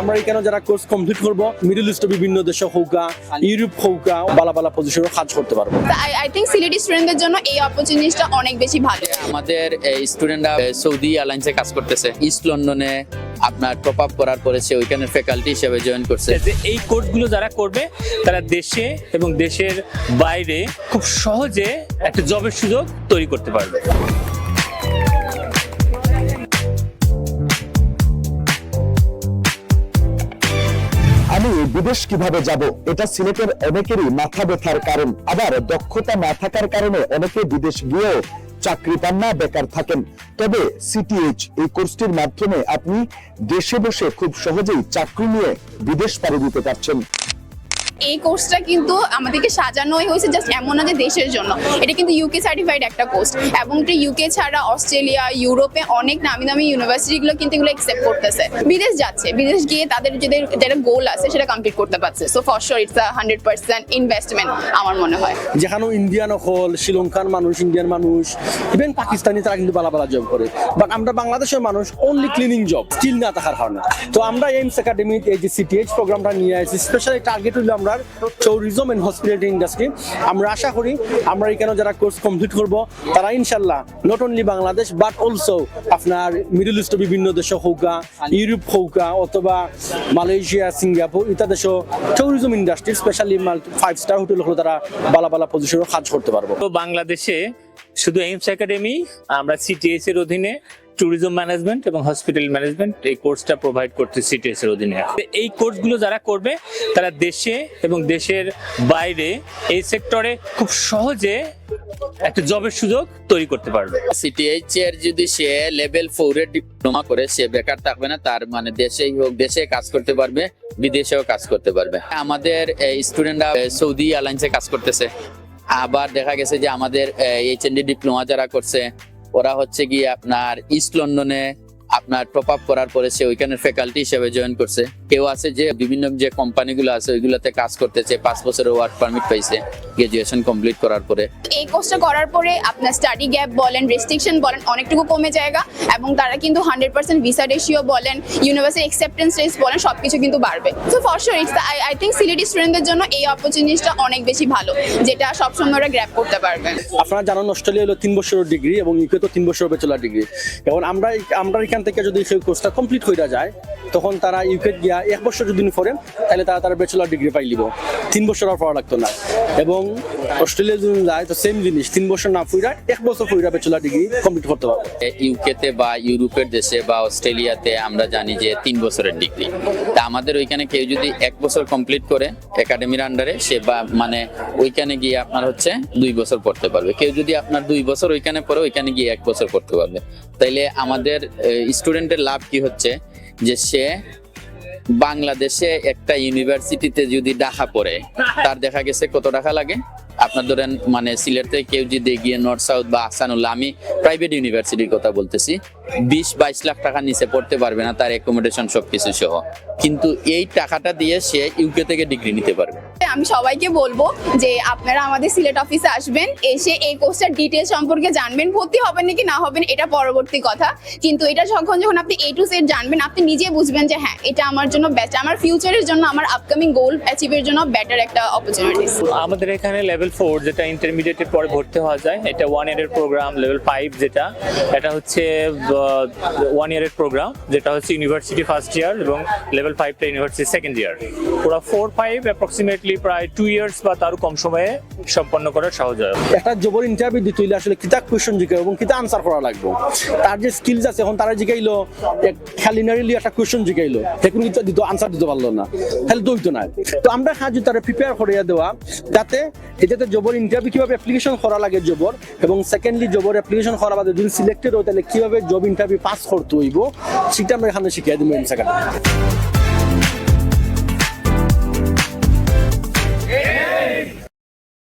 আমরা এখানে যারা কোর্স কমপ্লিট করব? মিডল ইস্ট বিভিন্ন দেশে হোকা ইউরোপ হোকা বালা বালা পজিশনে কাজ করতে পারব। আই থিঙ্ক সিলেটি স্টুডেন্টদের জন্য এই অপরচুনিটিটা অনেক বেশি ভালো। আমাদের স্টুডেন্টরা সৌদি এয়ারলাইন্সে কাজ করতেছে। ইস্ট লন্ডনে আপনার টপ আপ করার পরে সে ওইখানে ফ্যাকাল্টি হিসেবে জয়েন করছে। যে এই কোর্সগুলো যারা করবে তারা দেশে এবং দেশের বাইরে খুব সহজে একটা জবের সুযোগ তৈরি করতে পারবে। বিদেশ কীভাবে যাব? এটা সিলেটের অনেকেরই মাথা ব্যথার কারণ। আবার দক্ষতা না থাকার কারণে অনেকে বিদেশ গিয়েও চাকরি পান না, বেকার থাকেন। তবে সিটিএইচ এই কোর্সটির মাধ্যমে আপনি দেশে বসে খুব সহজেই চাকরি নিয়ে বিদেশ পাড়ি দিতে পারছেন। এই কোর্সটা কিন্তু আমাদেরকে সাজানোই হয়েছে জাস্ট এমন না যে দেশের জন্য। এটা কিন্তু ইউকে সার্টিফাইড একটা কোর্স এবং এটা ইউকে ছাড়া অস্ট্রেলিয়া, ইউরোপে অনেক নামি দামি ইউনিভার্সিটিগুলো কিন্তু এগুলো একসেপ্ট করতেছে। বিদেশ যাচ্ছে, বিদেশ গিয়ে তাদের যাদের যেটা গোল আছে সেটা কমপ্লিট করতে পারছে। So for sure it's hundred percent investment আমার মনে হয়। যেখানে ইন্ডিয়ান হল শ্রীলঙ্কার মানুষ ইন্ডিয়ান মানুষ ইভেন পাকিস্তানি তারা কিন্তু বালা বালা জব করে। বাট আমরা বাংলাদেশের মানুষ অনলি ক্লিনিং জব স্কিল না থাকার কারণে। তো আমরা এইমস একাডেমির এই যে সিটিএইচ প্রোগ্রামটা নিয়ে আসি স্পেশালি টার্গেট আমরা ট্যুরিজম এন্ড হসপিটালিটি ইন্ডাস্ট্রি আমরা আশা করি আমরা এখানে যারা কোর্স কমপ্লিট করব, তারা ইনশাল্লাহ not only Bangladesh but also আপনার মিডল ইস্ট বিভিন্ন দেশে হোকা ইউরোপ হোকা অথবা মালয়েশিয়া সিঙ্গাপুর ইত্যাদি দেশও tourism industry specially five star hotel হলো তারা বালা বালা পজিশনে কাজ করতে পারব। তো বাংলাদেশে শুধু এইমস একাডেমি আমরা সিটিএস এর অধীনে ট্যুরিজম ম্যানেজমেন্ট এবং হসপিটাল ম্যানেজমেন্ট এই কোর্সটা প্রোভাইড করতে সিটিএস এর অধীনে এই কোর্সগুলো যারা করবে, তারা দেশে এবং দেশের বাইরে এই সেক্টরে খুব সহজে একটা জবের সুযোগ তৈরি করতে পারবে। সিটিএইচ এর যদি সে লেভেল ফোর এর ডিপ্লোমা করে, সে বেকার থাকবে না, তার মানে দেশেই হোক, দেশে কাজ করতে পারবে, বিদেশেও কাজ করতে পারবে। আমাদের স্টুডেন্টরা সৌদি এয়ারলাইন্সে কাজ করতেছে। আবার দেখা গেছে যে আমাদের এইচ এন ডি ডিপ্লোমা যারা করছে ওরা হচ্ছে গিয়ে আপনার ইস্ট লন্ডনে আপনার টপ আপ করার পরে সে ওইখানে ফ্যাকাল্টি হিসেবে জয়েন করছে। কেউ আছে যে বিভিন্ন যে কোম্পানিগুলো আছে ওইগুলোতে কাজ করতেছে পাঁচ বছরের ওয়ার্ক পারমিট পাইছে গ্রাজুয়েশন কমপ্লিট করার পরে। এই কোর্সটা করার পরে আপনার স্টাডি গ্যাপ বলেন রেস্ট্রিকশন বলেন অনেকটুকু কমে জায়গা এবং তারা কিন্তু হান্ড্রেড পার্সেন্ট ভিসা রেশিও বলেন ইউনিভার্সিটি অ্যাকসেপ্টেন্স রেস বলেন সব কিছু কিন্তু বাড়বে। তো for sure it's I I think Sylheti স্টুডেন্টদের জন্য এই অপরচুনিটিটা অনেক বেশি ভালো যেটা সবসময় ওরা গ্র্যাপ করতে পারবে। আপনারা জানেন অস্ট্রেলিয়া হলো তিন বছরের ডিগ্রি এবং ইউকে তো তিন বছরের ব্যাচেলার ডিগ্রি এখন আমরা আমরা এখান থেকে যদি সেই কোর্সটা কমপ্লিট হয়ে যায় তখন তারা ইউকে গিয়া এক বছর যদি পড়েন তাহলে তারা তার ব্যাচেলার ডিগ্রি পাই লিব। তিন বছর আর পড়া লাগতো না। এবং অস্ট্রেলিয়া যদি যায়, তো সেম জিনিস, তিন বছর না ফুইরা এক বছর ফুইরা ব্যাচেলার ডিগ্রি কমপ্লিট করতে পারবে। ইউকেতে বা ইউরোপের দেশে বা অস্ট্রেলিয়াতে আমরা জানি যে তিন বছরের ডিগ্রি তা আমাদের ওইখানে কেউ যদি এক বছর কমপ্লিট করে একাডেমির আন্ডারে সে বা মানে ওইখানে গিয়ে আপনার হচ্ছে দুই বছর পড়তে পারবে। কেউ যদি আপনার দুই বছর ওইখানে পড়ে, ওইখানে গিয়ে এক বছর পড়তে পারবে। তাইলে আমাদের স্টুডেন্টের লাভ কি হচ্ছে? যে সে বাংলাদেশে একটা ইউনিভার্সিটিতে যদি ডাকা পড়ে, তার দেখা গেছে কত টাকা লাগে? আপনার ধরেন মানে সিলেট থেকে কেউ যদি গিয়ে নর্থ সাউথ বা আসানুল্লাহ আমি প্রাইভেট ইউনিভার্সিটির কথা বলতেছি, বিশ বাইশ লাখ টাকা নিচে পড়তে পারবে না, তার অ্যাকোমোডেশন সবকিছু সহ। কিন্তু এই টাকাটা দিয়ে সে ইউকে থেকে ডিগ্রি নিতে পারবে। আমি সবাইকে বলব যে আপনারা আমাদের সিলেট অফিসে আসবেন, এসে এই কোর্সটার ডিটেলস সম্পর্কে জানবেন, ভর্তি হবেন নাকি না হবেন, এটা পরবর্তী কথা। কিন্তু এটা যখন যখন আপনি এ টু সেট জানবেন, আপনি নিজে বুঝবেন যে হ্যাঁ এটা আমার জন্য বেটার আমার ফিউচারের জন্য, আমার আপকামিং গোল অ্যাচিভের জন্য বেটার একটা অপরচুনিটিস আমাদের এখানে লেভেল ফোর যেটা ইন্টারমিডিয়েটের পরে ভর্তি হওয়া যায়, এটা ওয়ান ইয়ারের প্রোগ্রাম লেভেল ফাইভ যেটা, এটা হচ্ছে ওয়ান ইয়ারের প্রোগ্রাম যেটা হচ্ছে ইউনিভার্সিটি ফার্স্ট ইয়ার এবং লেভেল ফাইভটা ইউনিভার্সিটি সেকেন্ড ইয়ার ওরা ফোর ফাইভ অ্যাপ্রক্সিমেটলি প্রায় টু ইয়ার্স বা তারও কম সময়ে সম্পন্ন করা সহজ হয়। একটা জবর ইন্টারভিউ দিতে হইলে আসলে কিতা কোয়েশন জিজ্ঞাসা এবং কিতা আনসার করা লাগবে? তার যে স্কিলস আছে, এখন তারা জিগাইলো খালিনারিলি একটা কোয়েশন জিগাইলো সেগুলো কিন্তু দিত আনসার দিতে পারল না। তাহলে তো হইতো না। তো আমরা সাহায্য তারা প্রিপেয়ার করিয়া দেওয়া, যাতে এটাতে জবর ইন্টারভিউ কীভাবে অ্যাপ্লিকেশন করা লাগে জবর এবং সেকেন্ডলি জবর অ্যাপ্লিকেশন করা বাদে যদি সিলেক্টেড হয়, তাহলে কীভাবে জব ইন্টারভিউ পাস করতে হইব, সেটা আমরা এখানে শিখিয়ে দিব এম সেকেন্ড